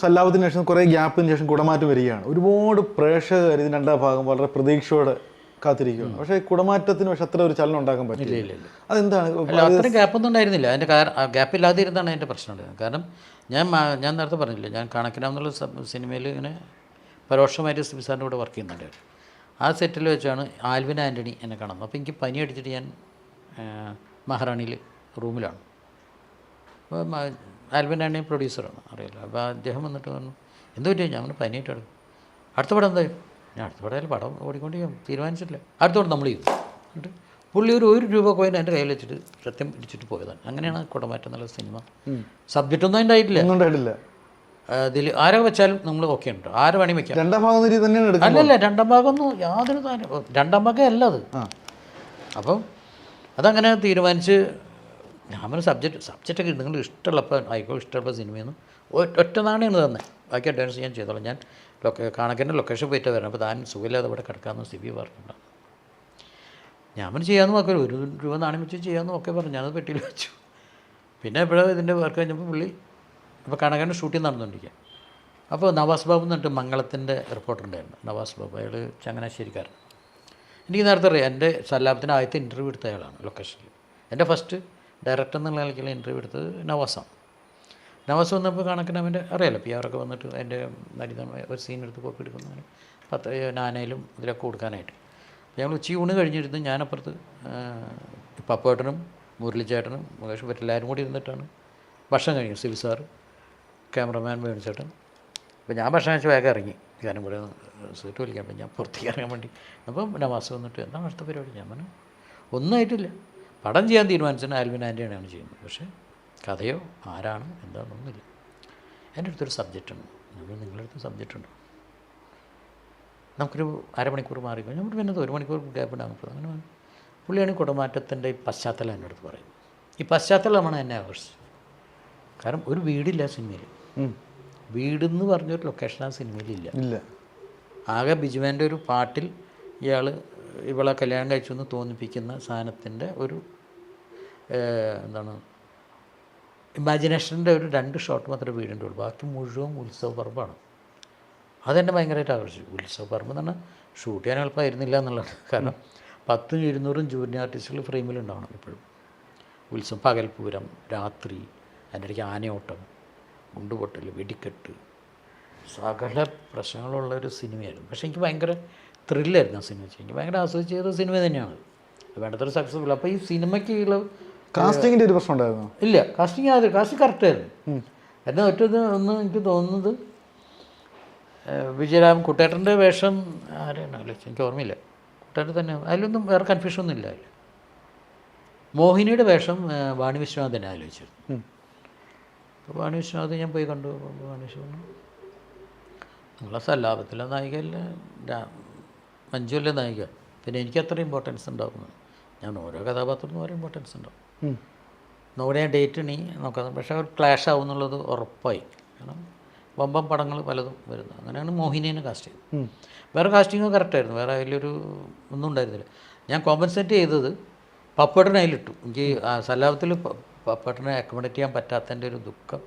സല്ലാപത്തിന് ശേഷം കുറേ ഗ്യാപ്പിന് ശേഷം കുടമാറ്റം വരികയാണ്. ഒരുപാട് പ്രേക്ഷകർ ഇതിന് രണ്ടാം ഭാഗം വളരെ പ്രതീക്ഷയോടെ കാത്തിരിക്കുകയാണ്. പക്ഷേ കുടമാറ്റത്തിന് പക്ഷെ അത്ര ഒരു ചലനം ഉണ്ടാക്കാൻ പറ്റില്ല അതെന്താണ്? അത്ര ഗ്യാപ്പൊന്നും ഉണ്ടായിരുന്നില്ല. അതിന്റെ ഗ്യാപ്പ് ഇല്ലാതെ ഇരുന്നാണ് അതിന്റെ പ്രശ്നം ഉണ്ടായിരുന്നത്. കാരണം ഞാൻ ഞാൻ നേരത്തെ പറഞ്ഞില്ല ഞാൻ കണക്കിനാം എന്നുള്ള സിനിമയിൽ ഇങ്ങനെ പരോക്ഷമായിട്ട് സിബിസാറിന്റെ കൂടെ വർക്ക് ചെയ്യുന്നുണ്ട് ആ സെറ്റിൽ വെച്ചാണ് ആൽവിൻ ആന്റണി എന്നെ കാണുന്നത്. അപ്പോൾ എനിക്ക് പനി അടിച്ചിട്ട് ഞാൻ മഹാറാണിയിൽ റൂമിലാണ്. അപ്പോൾ ആൽവിൻ ആന്റണി പ്രൊഡ്യൂസറാണ്. അറിയില്ല. അപ്പോൾ അദ്ദേഹം വന്നിട്ട് പറഞ്ഞു എന്ത് പറ്റിയോ? ഞാൻ പറഞ്ഞു പനിയായിട്ടാണ് അടുത്ത പടം എന്തായാലും ഞാൻ അടുത്ത പടം പടം ഓടിക്കൊണ്ട് ഞാൻ തീരുമാനിച്ചിട്ടില്ല. അടുത്ത പടം നമ്മൾ ചെയ്തു എന്നിട്ട് പുള്ളി ഒരു ഒരു രൂപ കോയിൻ എന്റെ കയ്യിൽ വെച്ചിട്ട് സത്യം ഇടിച്ചിട്ട് പോയതാണ്. അങ്ങനെയാണ് കുടമാറ്റം എന്നുള്ള സിനിമ. സബ്ജക്റ്റ് ഒന്നും അതിന്റെ ആയിട്ടില്ല ഒന്നും ഉണ്ടായിട്ടില്ല. അതിൽ ആരെ വെച്ചാലും നമ്മൾ ഓക്കെ ഉണ്ട്. ആര് വേണി വെക്കാം. രണ്ടാം ഭാഗം അല്ലല്ല രണ്ടാം ഭാഗമൊന്നും യാതൊരു സാധനം രണ്ടാം ഭാഗം അല്ല അത്. അപ്പം അതങ്ങനെ തീരുമാനിച്ച് ഞാൻ പറഞ്ഞ സബ്ജക്റ്റ് സബ്ജക്റ്റൊക്കെ നിങ്ങൾ ഇഷ്ടമുള്ളപ്പോൾ ആയിക്കോ ഇഷ്ടമുള്ള സിനിമയെന്ന് ഒറ്റ നാണയാണ് തന്നെ. ബാക്കി അഡ്വാൻസ് ഞാൻ ചെയ്തോളാം. ഞാൻ ലൊക്കെ കണക്കിന്റെ ലൊക്കേഷൻ പോയിട്ട് വരണം. അപ്പോൾ താൻ സുഖമില്ലാതെ ഇവിടെ കിടക്കാമെന്ന് സിബി പറഞ്ഞിട്ടുണ്ടാകും ഞാൻ പറഞ്ഞു ചെയ്യാമെന്ന് നോക്കാം. ഒരു രൂപ നാണയം വെച്ച് ചെയ്യാമെന്ന് ഒക്കെ പറഞ്ഞു. ഞാനത് പെട്ടിയിൽ വെച്ചു. പിന്നെ എപ്പോഴും ഇതിന്റെ വർക്ക് കഴിഞ്ഞപ്പോൾ പുള്ളി ഇപ്പോൾ കണക്കാന്റെ ഷൂട്ടിംഗ് നടന്നുകൊണ്ടിരിക്കുക അപ്പോൾ നവാസ് ബാബു എന്നിട്ട് മംഗളത്തിന്റെ റിപ്പോർട്ടർ ഉണ്ടായിരുന്നു. നവാസ് ബാബു. അയാൾ ചങ്ങനാശ്ശേരിക്കാരൻ. എനിക്ക് നേരത്തെ അറിയാം. എന്റെ സല്ലാപത്തിന്റെ ആദ്യത്തെ ഇന്റർവ്യൂ എടുത്ത അയാളാണ് ലൊക്കേഷനിൽ എന്റെ ഫസ്റ്റ് ഡയറക്ടർ എന്നുള്ള നിലയ്ക്കുള്ള ഇന്റർവ്യൂ എടുത്തത് നവാസാണ് നവാസ് വന്നപ്പോൾ കണക്കിന് അവന്റെ അറിയാലോ പി ആറൊക്കെ വന്നിട്ട് അതിന്റെ നരിതമായ ഒരു സീൻ എടുത്ത് കോപ്പി എടുക്കുന്നു. അങ്ങനെ പത്ത് നാനയിലും ഇതിലൊക്കെ കൊടുക്കാനായിട്ട്. ഞങ്ങൾ ഉച്ചയൂണ് കഴിഞ്ഞിരുന്നു. ഞാനപ്പുറത്ത് പപ്പേട്ടനും മുരളിച്ചേട്ടനും മുകേഷ് എല്ലാവരും കൂടി ഇരുന്നിട്ടാണ് ഭക്ഷണം കഴിഞ്ഞു സിബി സാറ് ക്യാമറമാൻ വേണിച്ചേട്ടൻ അപ്പോൾ ഞാൻ ഭക്ഷണം കഴിച്ച് വേഗം ഇറങ്ങി. ഞാനും കൂടെ സീറ്റ് വലിക്കാൻ. ഞാൻ പുറത്തേക്ക് ഇറങ്ങാൻ വേണ്ടി. അപ്പം നവാസ് വന്നിട്ട് എന്താണ് അടുത്ത പരിപാടി? ഞാൻ പറഞ്ഞു ഒന്നും ആയിട്ടില്ല. പടം ചെയ്യാൻ തീരുമാനിച്ചത് ആൽവിൻ ആന്റണിയാണ് ചെയ്യുന്നത്. പക്ഷേ കഥയോ ആരാണ് എന്താണെന്നൊന്നുമില്ല എന്റെ അടുത്തൊരു സബ്ജക്റ്റ് ഉണ്ട് നമ്മൾ നിങ്ങളുടെ അടുത്ത് സബ്ജക്റ്റ് ഉണ്ട് നമുക്കൊരു അരമണിക്കൂർ മാറി നമ്മൾ പിന്നെ ഒരു മണിക്കൂർ ഗ്യാപ്പ് ഉണ്ടാകുമ്പോൾ അങ്ങനെ. പുള്ളിയാണ് കുടമാറ്റത്തിന്റെ ഈ പശ്ചാത്തലം എന്റെ അടുത്ത് പറയുന്നത്. ഈ പശ്ചാത്തലമാണ് എന്നെ ആകർഷിച്ചത്. കാരണം ഒരു വീടില്ല സിനിമയിൽ. വീടെന്ന് പറഞ്ഞൊരു ലൊക്കേഷൻ ആ സിനിമയിൽ ഇല്ല. ആകെ ബിജുവേന്റെ ഒരു പാട്ടിൽ ഇയാൾ ഇവളെ കല്യാണം കഴിച്ചു എന്ന് തോന്നിപ്പിക്കുന്ന സാധനത്തിന്റെ ഒരു എന്താണ് ഇമാജിനേഷന്റെ ഒരു രണ്ട് ഷോട്ട് മാത്രമേ വീടിന്റെ ഉള്ളൂ. ബാക്കി മുഴുവൻ ഉത്സവ പറമ്പാണ് അതെന്നെ ഭയങ്കരമായിട്ട് ആകർഷിച്ചു. ഉത്സവ പറമ്പ് എന്ന് പറഞ്ഞാൽ ഷൂട്ട് ചെയ്യാൻ എളുപ്പമായിരുന്നില്ല എന്നുള്ളത് കാരണം പത്തും ഇരുന്നൂറും ജൂനിയർ ആർട്ടിസ്റ്റുകൾ ഫ്രെയിമിലുണ്ടാവണം ഇപ്പോഴും ഉത്സവം പകൽപൂരം രാത്രി അതിന്റെ ഇടയ്ക്ക് ആനയോട്ടം ഗുണ്ടുപൊട്ടൽ വെടിക്കെട്ട് സകല പ്രശ്നങ്ങളുള്ള ഒരു സിനിമയായിരുന്നു. പക്ഷേ എനിക്ക് ഭയങ്കര ത്രില്ലായിരുന്നു ആ സിനിമ എനിക്ക് ഭയങ്കര ആസ്വദിച്ച് സിനിമ തന്നെയാണ്. വേണ്ടത്ര സക്സസ്ഫുൾ അപ്പോൾ ഈ സിനിമയ്ക്കുള്ള കാസ്റ്റിങ്ങിന്റെ ഒരു പ്രശ്നം ഉണ്ടായിരുന്നു? ഇല്ല കാസ്റ്റിംഗ് ആദ്യം കാസ്റ്റിംഗ് കറക്റ്റായിരുന്നു എന്നാൽ ഒറ്റ ഇത് ഒന്ന് എനിക്ക് തോന്നുന്നത് വിജയരാമൻ വിജയരാം കുട്ടേട്ടന്റെ വേഷം ആരെയാണ് എനിക്ക് ഓർമ്മയില്ല. കുട്ടേട്ടൻ തന്നെ അതിലൊന്നും വേറെ കൺഫ്യൂഷൻ ഒന്നും ഇല്ല മോഹിനിയുടെ വേഷം വാണി വിശ്വനാഥനെ ആലോചിച്ചത് ആലോചിച്ചിരുന്നു. അപ്പോൾ വാണി വിശ്വനാഥ് ഞാൻ പോയി കണ്ടു. വാണി വിശ്വനാഥ് നിങ്ങളെ സല്ലാപത്തിലെ നായികയല്ലേ മഞ്ജുവല്ലേ നായിക? പിന്നെ എനിക്ക് അത്ര ഇമ്പോർട്ടൻസ് ഉണ്ടാകുന്നു ഞാൻ ഓരോ കഥാപാത്രത്തിനും ഓരോ ഇമ്പോർട്ടൻസ് ഉണ്ടാവും ഞാൻ ഡേറ്റ് നീ നോക്കാം. പക്ഷേ അവർ ക്ലാഷ് ആവും എന്നുള്ളത് ഉറപ്പായി. കാരണം വമ്പം പടങ്ങൾ പലതും വരുന്നത് അങ്ങനെയാണ് മോഹിനിയെ കാസ്റ്റ് ചെയ്തത്. വേറെ കാസ്റ്റിങ്ങും കറക്റ്റായിരുന്നു വേറെ അതിലൊരു ഒന്നും ഉണ്ടായിരുന്നില്ല. ഞാൻ കോമ്പൻസേറ്റ് ചെയ്തത് പപ്പട്ടിനെ അതിലിട്ടു. എനിക്ക് ആ സല്ലാപത്തിൽ പപ്പട്ടിനെ അക്കോമഡേറ്റ് ചെയ്യാൻ പറ്റാത്തതിന്റെ ഒരു ദുഃഖം.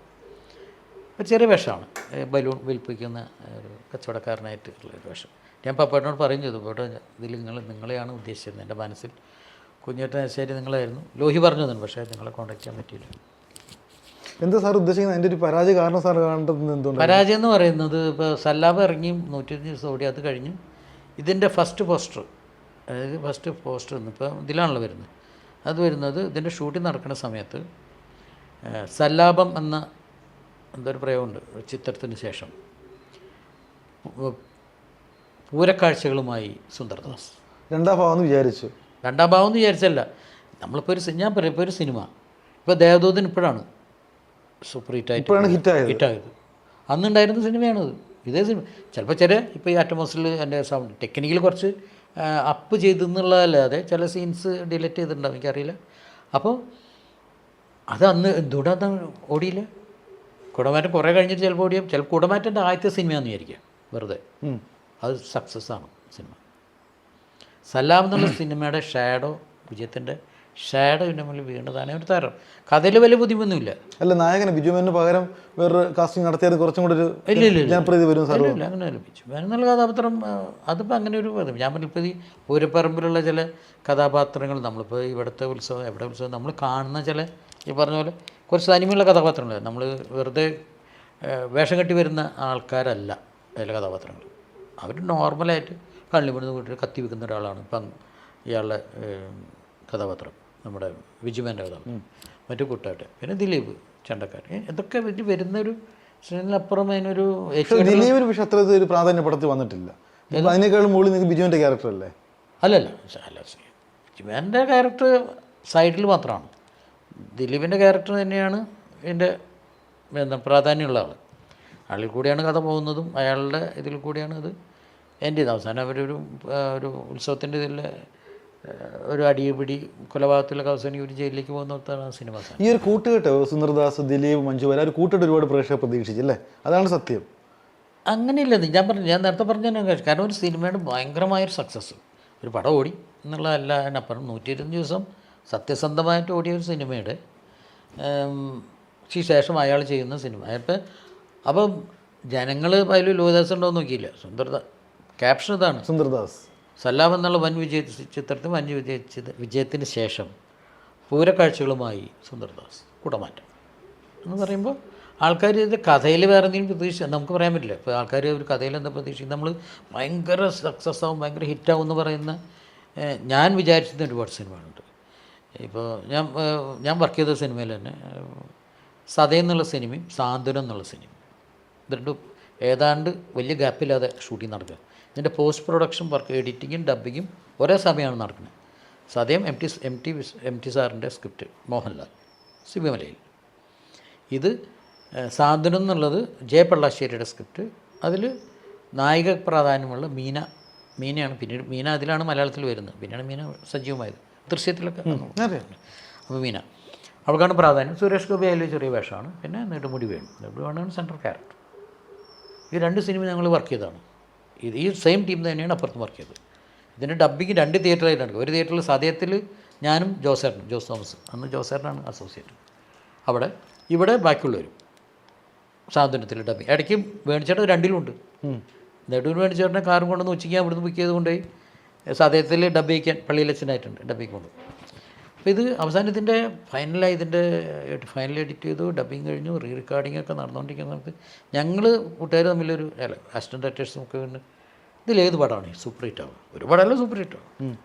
ഒരു ചെറിയ വിഷമാണ്. ബലൂൺ വിൽപ്പിക്കുന്ന ഒരു കച്ചവടക്കാരനായിട്ട് ഉള്ള ഒരു വേഷം. ഞാൻ പപ്പേട്ടനോട് പറയും ചെയ്തു. പപ്പേട്ട ഇതിൽ നിങ്ങൾ നിങ്ങളെയാണ് ഉദ്ദേശിച്ചിരുന്നത് എന്റെ മനസ്സിൽ കുഞ്ഞേട്ടൻ ശരി നിങ്ങളായിരുന്നു. ലോഹി പറഞ്ഞു തന്നെ പക്ഷേ നിങ്ങളെ കോൺടാക്ട് ചെയ്യാൻ പറ്റിയില്ല. എന്താ സാർ ഉദ്ദേശിക്കുന്നത്? അതിന്റെ ഒരു പരാജയ കാരണം സാർ കാണേണ്ടത് എന്തുകൊണ്ട് പരാജയം എന്ന് പറയുന്നത് ഇപ്പോൾ സല്ലാബ് ഇറങ്ങി നൂറ്റി ദിവസം ഓടി അത് കഴിഞ്ഞു ഇതിന്റെ ഫസ്റ്റ് പോസ്റ്റർ അതായത് ഫസ്റ്റ് പോസ്റ്റർ ഇപ്പോൾ ഇതിലാണല്ലോ വരുന്നത്. അത് വരുന്നത് ഇതിന്റെ ഷൂട്ടിംഗ് നടക്കുന്ന സമയത്ത് സല്ലാഭം സല്ലാപം എന്ന എന്തൊരു പ്രയോഗമുണ്ട് ചിത്രത്തിന് ശേഷം. പൂരക്കാഴ്ചകളുമായി സുന്ദർദാസ്. രണ്ടാം ഭാഗം എന്ന് വിചാരിച്ചു. രണ്ടാം ഭാവം എന്ന് വിചാരിച്ചല്ല. നമ്മളിപ്പോൾ ഒരു ഞാൻ പറയാം ഇപ്പോൾ ഒരു സിനിമ. ഇപ്പോൾ ദേവദൂതൻ ഇപ്പോഴാണ് സൂപ്പർ ഹിറ്റായിട്ട് ഇപ്പോഴാണ് ഹിറ്റായത്. ഹിറ്റായത്. അന്നുണ്ടായിരുന്ന സിനിമയാണത്. ഇതേ സിനിമ. ചിലപ്പോൾ ചില ഇപ്പോൾ ഈ അറ്റമോസിൽ എന്റെ സൗണ്ട് ടെക്നിക്കൽ കുറച്ച് അപ്പ് ചെയ്തെന്നുള്ളതല്ലാതെ ചില സീൻസ് ഡിലറ്റ് ചെയ്തിട്ടുണ്ടാവും എനിക്കറിയില്ല. അപ്പോൾ അത് അന്ന് എന്തുകൊണ്ടാ ഓടിയില്ല. കുടമാറ്റം കുറേ കഴിഞ്ഞിട്ട് ചിലപ്പോൾ ഓടിയാൽ ചിലപ്പോൾ കുടമാറ്റന്റെ ആദ്യത്തെ സിനിമയാണെന്ന് വിചാരിക്കുക. വെറുതെ. അത് സക്സസ് ആണ് സിനിമ. സലാം എന്നുള്ള സിനിമയുടെ ഷാഡോ വിജയത്തിന്റെ ഷാഡോ പിന്നെ മുന്നിൽ വീണതാണ് ഒരു താരം. കഥയിൽ വലിയ ബുദ്ധിമൊന്നുമില്ല അല്ല നായകന് ബിജുമേനു പകരം വേറൊരു കാസ്റ്റിംഗ് നടത്തിയത് കുറച്ചും കൂടി ഒരു ഇല്ല ഇല്ല ജനപ്രീതി വരും സാർ ഇല്ല അങ്ങനെ മേനു എന്നുള്ള കഥാപാത്രം അതിപ്പോൾ അങ്ങനെ ഒരു. ഞാൻ പറഞ്ഞിപ്പോൾ ഈ പൂരപ്പറമ്പിലുള്ള ചില കഥാപാത്രങ്ങൾ നമ്മളിപ്പോൾ ഇവിടുത്തെ ഉത്സവം എവിടെ ഉത്സവം നമ്മൾ കാണുന്ന ചില ഈ പറഞ്ഞ പോലെ കുറച്ച് തനിമയുള്ള കഥാപാത്രങ്ങൾ. നമ്മൾ വെറുതെ വേഷം കെട്ടി വരുന്ന ആൾക്കാരല്ല അതിലെ കഥാപാത്രങ്ങൾ. അവർ നോർമലായിട്ട് കള്ളിമരുന്ന് വീട്ടിൽ കത്തി വെക്കുന്ന ഒരാളാണ്. ഇപ്പം ഇയാളുടെ കഥാപാത്രം നമ്മുടെ വിജുമേന്റെ കഥാപാത്രം. മറ്റു കൂട്ടായിട്ട് പിന്നെ ദിലീപ് ചണ്ടക്കാരൻ ഇതൊക്കെ ഇത് വരുന്നൊരു സിനിമയിലപ്പുറം അതിനൊരു ദിലീപിന് പക്ഷെ അത്ര ഒരു പ്രാധാന്യപ്പെടുത്തി വന്നിട്ടില്ല. അതിനേക്കാളും മുകളിൽ നിങ്ങൾക്ക് ബിജുവിന്റെ ക്യാരക്ടർ അല്ലേ? അല്ലല്ല അല്ല വിജുമേന്റെ ക്യാരക്ടർ സൈഡിൽ മാത്രമാണ്. ദിലീപിന്റെ ക്യാരക്ടർ തന്നെയാണ് എന്റെ എന്താ പ്രാധാന്യമുള്ള ആൾ ആളിൽ കൂടിയാണ് കഥ പോകുന്നതും അയാളുടെ ഇതിൽ കൂടിയാണ് ഇത് എന്റെ ഇത് അവസാനം അവരൊരു ഒരു ഉത്സവത്തിന്റെ ഇതിൽ ഒരു അടിപിടി കൊലപാതകത്തിലൊക്കെ അവസാനം ഒരു ജയിലിലേക്ക് പോകുന്നിടത്താണ് ആ സിനിമ ഈ ഒരു കൂട്ടുകെട്ട് സുന്ദർദാസ് ദിലീപ് മഞ്ജു വാര്യർ ആ ഒരു കൂട്ടുകെട്ട് ഒരുപാട് പ്രേക്ഷകർ പ്രതീക്ഷിച്ചില്ലേ? അതാണ് സത്യം. അങ്ങനെയില്ല ഞാൻ പറഞ്ഞു ഞാൻ നേരത്തെ പറഞ്ഞു കാരണം ഒരു സിനിമയുടെ ഭയങ്കരമായൊരു സക്സസ് ഒരു പടം ഓടി എന്നുള്ളതല്ല അതിനപ്പുറം നൂറ്റി ഇരുപത് ദിവസം സത്യസന്ധമായിട്ട് ഓടിയ ഒരു സിനിമയുടെ പക്ഷേ ശേഷം അയാൾ ചെയ്യുന്ന സിനിമ. അപ്പം അപ്പം ജനങ്ങൾ അതിൽ ലോകദാസ് ഉണ്ടോ എന്ന് നോക്കിയില്ല. സുന്ദരത ക്യാപ്ഷൻ ഇതാണ്. സുന്ദർദാസ്. സല്ലാം എന്നുള്ള വൻ വിജയ ചിത്രത്തിൽ വൻ വിജയ വിജയത്തിന് ശേഷം പൂരക്കാഴ്ചകളുമായി സുന്ദർദാസ് കുടമാറ്റം. എന്ന് പറയുമ്പോൾ ആൾക്കാർ ഇത് കഥയിൽ വേറെ എന്തെങ്കിലും പ്രതീക്ഷ നമുക്ക് പറയാൻ പറ്റില്ല. ഇപ്പോൾ ആൾക്കാർ ഒരു കഥയിൽ എന്താ പ്രതീക്ഷിക്കുന്നത് നമ്മൾ ഭയങ്കര സക്സസ് ആവും ഭയങ്കര ഹിറ്റാവും എന്ന് പറയുന്ന ഞാൻ വിചാരിച്ചിരുന്ന ഒരുപാട് സിനിമകളുണ്ട്. ഇപ്പോൾ ഞാൻ ഞാൻ വർക്ക് ചെയ്ത സിനിമയിൽ തന്നെ സതയെന്നുള്ള സതയം എന്നുള്ള സിനിമയും സാന്ത്വനം എന്നുള്ള സിനിമയും. ഇത് രണ്ടും ഏതാണ്ട് വലിയ ഗ്യാപ്പില്ലാതെ ഷൂട്ടിംഗ് നടക്കുക. ഇതിന്റെ പോസ്റ്റ് പ്രൊഡക്ഷൻ വർക്ക് എഡിറ്റിങ്ങും ഡബിങ്ങും ഒരേ സമയമാണ് നടക്കുന്നത്. Sadayam M T M T M T സാറിന്റെ സ്ക്രിപ്റ്റ് മോഹൻലാൽ സിബിമലയിൽ ഇത് സാധനം സാന്ത്വനം എന്നുള്ളത് ജയ പള്ളാശ്ശേരിയുടെ സ്ക്രിപ്റ്റ് അതിൽ നായിക പ്രാധാന്യമുള്ള മീന മീനയാണ് പിന്നീട് മീന അതിലാണ് മലയാളത്തിൽ വരുന്നത്. പിന്നെയാണ് മീന സജീവമായത്. ദൃശ്യത്തിലൊക്കെ അപ്പോൾ മീന. അവൾക്കാണ് പ്രാധാന്യം. സുരേഷ് ഗോപി അതിൽ ചെറിയ വേഷമാണ്. പിന്നെ നെടുമുടി വേണു. നെടുമുടി വേണുവാണ് സെൻട്രൽ ക്യാരക്ടർ. ഈ രണ്ട് സിനിമ ഞങ്ങൾ വർക്ക് ചെയ്തതാണ്. ഇത് ഈ സെയിം ടീം തന്നെയാണ് അപ്പുറത്ത് വർക്ക് ചെയ്തത്. ഇതിന്റെ ഡബ്ബിങ് രണ്ട് തിയേറ്ററിലായിട്ട് നടക്കും. ഒരു തിയേറ്ററിൽ സദയത്തിൽ ഞാനും ജോസേട്ടനും ജോസ് തോമസ്. അന്ന് ജോസേട്ടനാണ് അസോസിയേറ്റ് അവിടെ ഇവിടെ ബാക്കിയുള്ളവരും സാന്ത്വനത്തിൽ ഡബ്ബിങ് ഇടയ്ക്ക് വേണിച്ചേട്ടൻ രണ്ടിലുണ്ട് നെടുവിന് വേണിച്ചേട്ടനെ കാറും കൊണ്ടുവന്ന് ഉച്ചയ്ക്ക് ഞാൻ ഇവിടുന്ന് ബുക്ക് ചെയ്തുകൊണ്ട് സദയത്തിൽ ഡബ്ബിക്കാൻ പള്ളിയിലച്ഛനായിട്ടുണ്ട് ഡബ്ബിങ് കൊണ്ട്. അപ്പോൾ ഇത് അവസാനം ഇതിന്റെ ഫൈനലായി ഇതിന്റെ ഫൈനൽ എഡിറ്റ് ചെയ്തു ഡബിങ് കഴിഞ്ഞു റീ റെക്കോർഡിംഗ് ഒക്കെ നടന്നുകൊണ്ടിരിക്കുന്ന സമയത്ത് ഞങ്ങൾ കൂട്ടുകാർ തമ്മിലൊരു അല്ല അസിസ്റ്റന്റ് ഡയറക്ടേഴ്സും ഒക്കെ പിന്നെ ഇതിലേത് പടമാണ് സൂപ്പർ ഹിറ്റ് ആവും. ഒരു പടമല്ല സൂപ്പർ ഹിറ്റ് ആവും.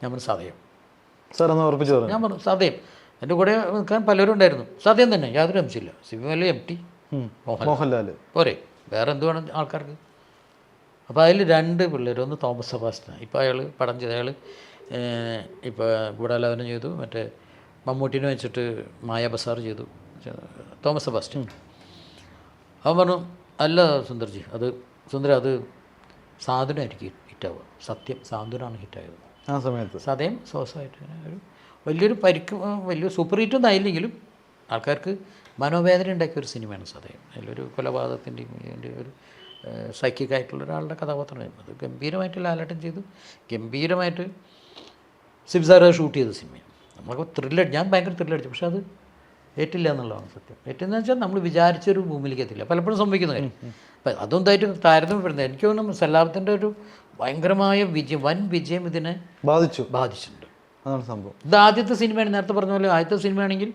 ഞാൻ പറഞ്ഞു സതയം സാർ ഒന്ന് ഉറപ്പിച്ചു ഞാൻ പറഞ്ഞു സതയം എന്റെ കൂടെ നിൽക്കാൻ പലരും ഉണ്ടായിരുന്നു. സതയം തന്നെ യാതൊരു അംശമില്ല. സിബിമല എം ടി. മോഹൻ മോഹൻലാൽ. പോരെ. വേറെ എന്ത് വേണം ആൾക്കാർക്ക്? അപ്പോൾ അതിൽ രണ്ട് പിള്ളേർ ഒന്ന് തോമസ് സെബാസ്റ്റ്യൻ ഇപ്പോൾ അയാൾ പടം ചെയ്ത അയാൾ ഇപ്പോൾ ഗൂഢാലോചന ചെയ്തു മറ്റേ മമ്മൂട്ടിനെ വെച്ചിട്ട് മായ ബസാർ ചെയ്തു. തോമസ് സെബാസ്റ്റ്യൻ. അവൻ പറഞ്ഞു അല്ല സുന്ദർജി അത് സുന്ദര അത് സാധുനായിരിക്കും ഹിറ്റാവുക. സത്യം സാന്ത്വനാണ് ഹിറ്റായത്. ആ സമയത്ത്. സതയം സോസമായിട്ട് ഇങ്ങനെ ഒരു വലിയൊരു പരിക്ക് വലിയ സൂപ്പർ ഹിറ്റ് ഒന്നും ആയില്ലെങ്കിലും ആൾക്കാർക്ക് മനോവേദന ഉണ്ടാക്കിയ ഒരു സിനിമയാണ് സതയം. അതിലൊരു കൊലപാതകത്തിന്റെയും ഒരു സൈക്കിക് ആയിട്ടുള്ള ഒരാളുടെ കഥാപാത്രമായിരുന്നു അത് ഗംഭീരമായിട്ട് ലാലാട്ടം ചെയ്തു. ഗംഭീരമായിട്ട് സിബ്സാറ് ഷൂട്ട് ചെയ്ത സിനിമയാണ് നമ്മളൊക്കെ ത്രില്ലടി ഞാൻ ഭയങ്കര ത്രില്ലടിച്ചു പക്ഷേ അത് ഏറ്റില്ല എന്നുള്ളതാണ് സത്യം. ഏറ്റെന്ന് വെച്ചാൽ നമ്മൾ വിചാരിച്ചൊരു ഭൂമിയിലേക്ക് എത്തില്ല. പലപ്പോഴും സംഭവിക്കുന്ന കാര്യം. അപ്പം അതും ഇതായിട്ട് താരതമ്യപ്പെടുന്നത് എനിക്ക് തോന്നുന്നു സല്ലാപത്തിന്റെ ഒരു ഭയങ്കരമായ വിജയം വൻ വിജയം ഇതിനെ ബാധിച്ചു. ബാധിച്ചിട്ടുണ്ട്. അതാണ് സംഭവം. ഇത് ആദ്യത്തെ സിനിമയാണ്. നേരത്തെ പറഞ്ഞ പോലെ ആദ്യത്തെ സിനിമയാണെങ്കിൽ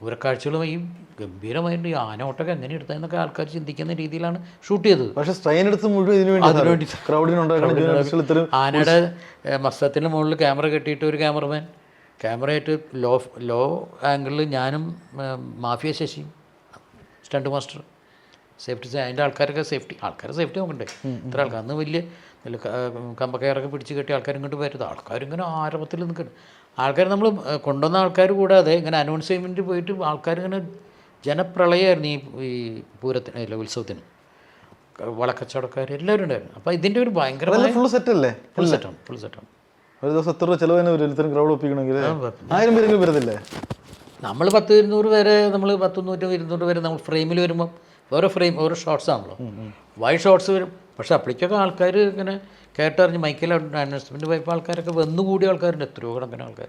ഈ ഗംഭീരമായിട്ട് ഈ ആനോട്ടൊക്കെ എങ്ങനെ എടുത്തതെന്നൊക്കെ ആൾക്കാർ ചിന്തിക്കുന്ന രീതിയിലാണ് ഷൂട്ട് ചെയ്തത്. പക്ഷേ സ്ട്രെയിൻ എടുത്ത് മുഴുവൻ ഇതിനു വേണ്ടി ക്രൗഡിനുണ്ടാക്കുന്ന ആനയുടെ മസ്തത്തിന് മുകളിൽ ക്യാമറ കെട്ടിയിട്ട് ഒരു ക്യാമറമാൻ ക്യാമറയായിട്ട് ലോ ലോ ആംഗിളിൽ ഞാനും മാഫിയ ശശിയും സ്റ്റണ്ട് മാസ്റ്റർ സേഫ്റ്റി അതിന്റെ ആൾക്കാരൊക്കെ സേഫ്റ്റി ആൾക്കാരെ സേഫ്റ്റി നോക്കണ്ടേ? ഇത്ര ആൾക്കാർ അന്ന് വലിയ കമ്പക്കയറൊക്കെ പിടിച്ച് കെട്ടി ആൾക്കാരും ഇങ്ങോട്ട് വരുന്നത് ആൾക്കാരിങ്ങനെ ആരവത്തിൽ നിൽക്കണം. ആൾക്കാർ നമ്മൾ കൊണ്ടുവന്ന ആൾക്കാർ കൂടാതെ ഇങ്ങനെ അനൗൺസ്മെന്റ് പോയിട്ട് ആൾക്കാർ ഇങ്ങനെ ജനപ്രളയമായിരുന്നു ഈ ഈ പൂരത്തിന് അല്ല ഉത്സവത്തിന്. വളക്കച്ചവടക്കാർ എല്ലാവരും ഉണ്ടായിരുന്നു. അപ്പോൾ ഇതിന്റെ ഒരു ഭയങ്കര ഫുൾ സെറ്റ് അല്ലേ? ഫുൾ സെറ്റാണ് ഫുൾ സെറ്റാണ് ഒരു ദിവസം എത്ര രൂപ ചിലവ് തന്നെ ഇത്തരം ക്രൗഡ് ഒപ്പിക്കണമെങ്കിൽ ആയിരം പേരെങ്കിലും വരുന്നില്ലേ നമ്മൾ പത്ത് ഇരുന്നൂറ് വരെ നമ്മൾ പത്ത് നൂറ്റി ഇരുന്നൂറ് വരെ നമ്മൾ ഫ്രെയിമിൽ വരുമ്പം ഓരോ ഫ്രെയിം ഓരോ ഷോർട്സ് ആണല്ലോ. വൈഡ് ഷോർട്സ് വരും. പക്ഷെ അപ്പോഴേക്കൊക്കെ ആൾക്കാർ ഇങ്ങനെ കേട്ടറിഞ്ഞ് മൈക്കിൽ അനൗൺസ്മെന്റ് പോയപ്പോൾ ആൾക്കാരൊക്കെ വന്നുകൂടിയ ആൾക്കാരുണ്ട്. എത്രയോ കണക്കിന് ആൾക്കാർ